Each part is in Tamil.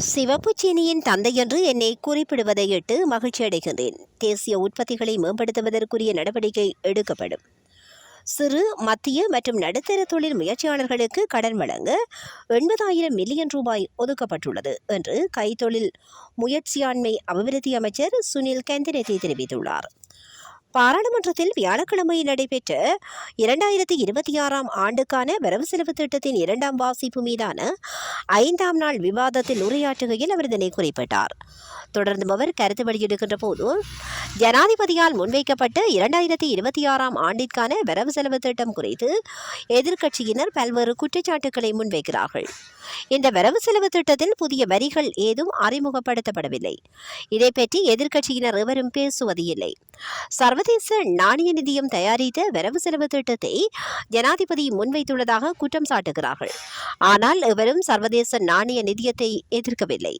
சிவப்பு சீனியின் தந்தை என்று என்னை குறிப்பிடுவதையிட்டு மகிழ்ச்சி அடைகின்றேன். தேசிய உற்பத்திகளை மேம்படுத்துவதற்குரிய நடவடிக்கை எடுக்கப்படும். சிறு மத்திய மற்றும் நடுத்தர தொழில் முயற்சியாளர்களுக்கு கடன் வழங்க எண்பதாயிரம் மில்லியன் ரூபாய் ஒதுக்கப்பட்டுள்ளது என்று கைத்தொழில் முயற்சியாண்மை அபிவிருத்தி அமைச்சர் சுனில் கந்திரதி தெரிவித்துள்ளார். பாராளுமன்றத்தில் வியாழக்கிழமை நடைபெற்ற இரண்டாயிரத்தி இருபத்தி ஆறாம் ஆண்டுக்கான வரவு செலவு திட்டத்தின் இரண்டாம் வாசிப்பு மீதான ஐந்தாம் நாள் விவாதத்தில் உரையாற்றுகையில் அவர் இதனை குறிப்பிட்டார். தொடர்ந்து அவர் கருத்து வெளியிடுகின்ற போது ஜனாதிபதியால் முன்வைக்கப்பட்ட இரண்டாயிரத்தி இருபத்தி ஆறாம் ஆண்டிற்கான வரவு செலவு திட்டம் குறித்து எதிர்க்கட்சியினர் பல்வேறு குற்றச்சாட்டுக்களை முன்வைக்கிறார்கள். இந்த வரவு செலவு திட்டத்தில் புதிய வரிகள் ஏதும் அறிமுகப்படுத்தப்படவில்லை. இதை பற்றி எதிர்க்கட்சியினர் எவரும் பேசுவது இல்லை சர்வதேச நாணய நிதியம் தயாரித்த வரவு செலவு திட்டத்தை ஜனாதிபதி முன்வைத்துள்ளதாக குற்றம் சாட்டுகிறார்கள். ஆனால் எவரும் சர்வதேச நாணய நிதியத்தை எதிர்க்கவில்லை.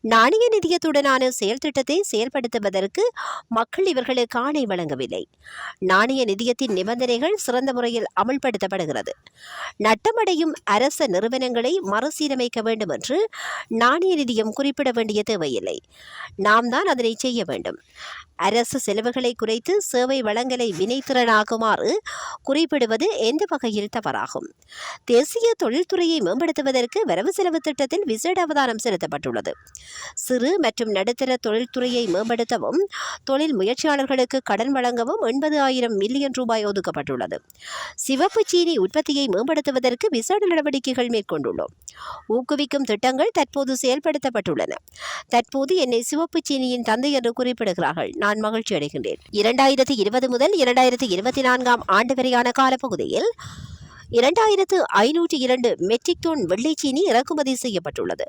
நாணய நிதியத்துடனான செயல் திட்டத்தை செயல்படுத்துவதற்கு மக்கள் இவர்களுக்கு ஆணை வழங்கவில்லை. நாணய நிதியத்தின் நிபந்தனைகள் சிறந்த முறையில் அமல்படுத்தப்படுகிறது. நட்டமடையும் அரச நிறுவனங்களை மறுசீரமைக்க வேண்டும் என்று நாணய நிதியம் குறிப்பிட வேண்டிய தேவையில்லை. நாம் தான் அதனை செய்ய வேண்டும். அரசு செலவுகளை குறைத்து சேவை வழங்கலை வினைத்திறனாகுமாறு குறிப்பிடுவது எந்த வகையில் தவறாகும்? தேசிய தொழில்துறையை மேம்படுத்துவதற்கு வரவு செலவு திட்டத்தில் விசேட அவதானம் செலுத்தப்பட்டுள்ளது. சிறு மற்றும் நடுத்தர தொழில்துறையை மேம்படுத்தவும் தொழில் முயற்சியாளர்களுக்கு கடன் வழங்கவும் எண்பது ஆயிரம் மில்லியன் ரூபாய் ஒதுக்கப்பட்டுள்ளது. சிவப்பு சீனி உற்பத்தியை மேம்படுத்துவதற்கு விசேட நடவடிக்கைகள் மேற்கொண்டுள்ளோம். ஊக்குவிக்கும் திட்டங்கள் தற்போது செயல்படுத்தப்பட்டுள்ளன. தற்போது என்னை சிவப்பு சீனியின் தந்தை என்று குறிப்பிடுகிறார்கள். நான் மகிழ்ச்சி அடைகின்றேன் இரண்டாயிரத்தி இருபது முதல் இரண்டாயிரத்தி இருபத்தி நான்காம் ஆண்டு வரையான காலப்பகுதியில் இரண்டாயிரத்து ஐநூற்றி இரண்டு மெட்ரிக் டன் வெள்ளைச்சீனி இறக்குமதி செய்யப்பட்டுள்ளது.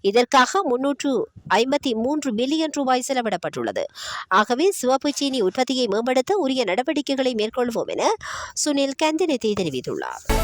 இதற்காக முன்னூற்று ஐம்பத்தி மூன்று மில்லியன் ரூபாய் செலவிடப்பட்டுள்ளது. ஆகவே சிவப்பு சீனி உற்பத்தியை மேம்படுத்த உரிய நடவடிக்கைகளை மேற்கொள்வோம் என சுனில் கந்தினத்தை தெரிவித்துள்ளார்.